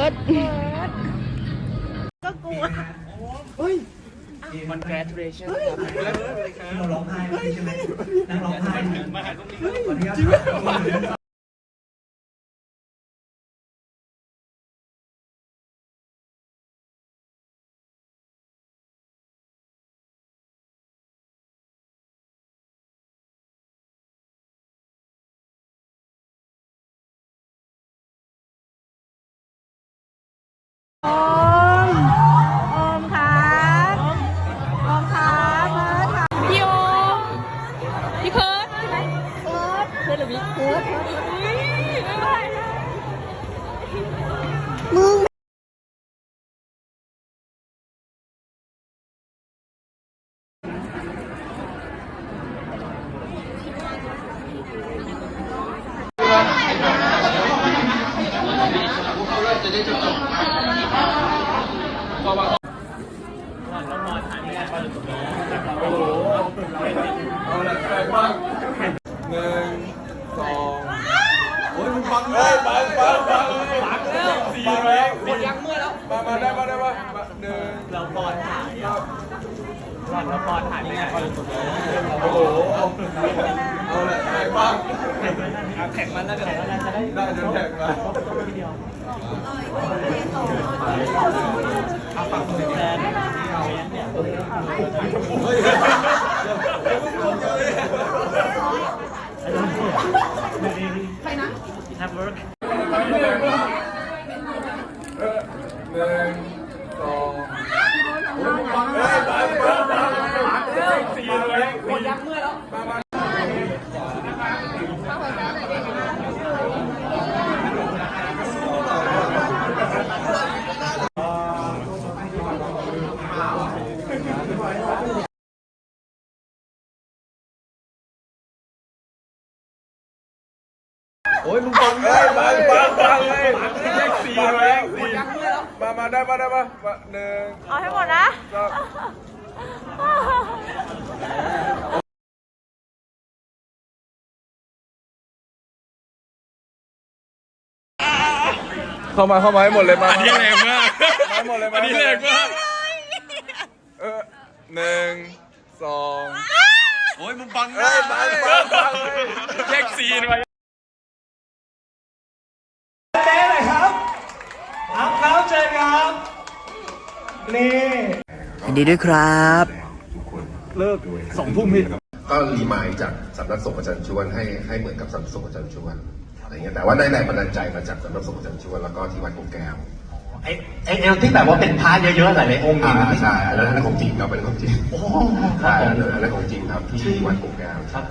ร์ดก็กลัวมันแกรทูเรชั่นครับเราร้องไห้ใช่ไหมนั่งร้องไห้มาหาตรงนี้ พิร์ดหรือพี่เพิร์ดบ๊ายบายนะมึง หนึ่งสองโอ้ยมึงฟังเลยฟังฟังฟังเลยฟังแล้วสี่แล้วหมดยังเมื่อแล้ว มามาได้มาได้มามาหนึ่งเราปอดถ่าย เราปอดถ่ายไม่ไงโอ้โหเอาละใครบ้างแข่งมันแล้วเดี๋ยวจะได้ได้เดี๋ยวแข่งมาเอาฝั่งมือแทนเฮ้ยหนึ่งสองโอ้ยฟังเลยฟังฟังฟังฟังสี่เลยหมดยังเมื่อแล้วมามา โอ้ยมึงฟังเลยฟังฟังฟังเลยเลขสี่เลยเลขสี่มามาได้มาได้มามาหนึ่งเอาให้หมดนะสองเข้ามาเข้ามาให้หมดเลยมาอันนี้แรงมากมาให้หมดเลยมาอันนี้แรงมากเออหนึ่งสองโอ้ยมึงฟังเฮ้ยฟังฟังฟังเลยแยกซีนไว้ เต้เลยครับครับครับเชิญครับ นี่ยินดีด้วยครับ เลิกสองทุ่มพี่ก็รีมายด์จากสำนักสงฆ์อาจารย์ชวนให้ให้เหมือนกับสำนักสงฆ์อาจารย์ชวนอะไรเงี้ยแต่ว่าได้แรงบันดาลใจมาจากสำนักสงฆ์อาจารย์ชวนแล้วก็ที่วัดโพแก้วไอ้ไอ้ไอ้ที่แบบว่าเป็นพาร์ทเยอะๆหลายๆองค์อ่านี่ใช่อันนั้นอันนั้นของจริงครับอันนั้นของจริงโอ้โหคใช่รับผมอันนั้นอันนั้นของจริงครับที่วัดโพแก้วครับผม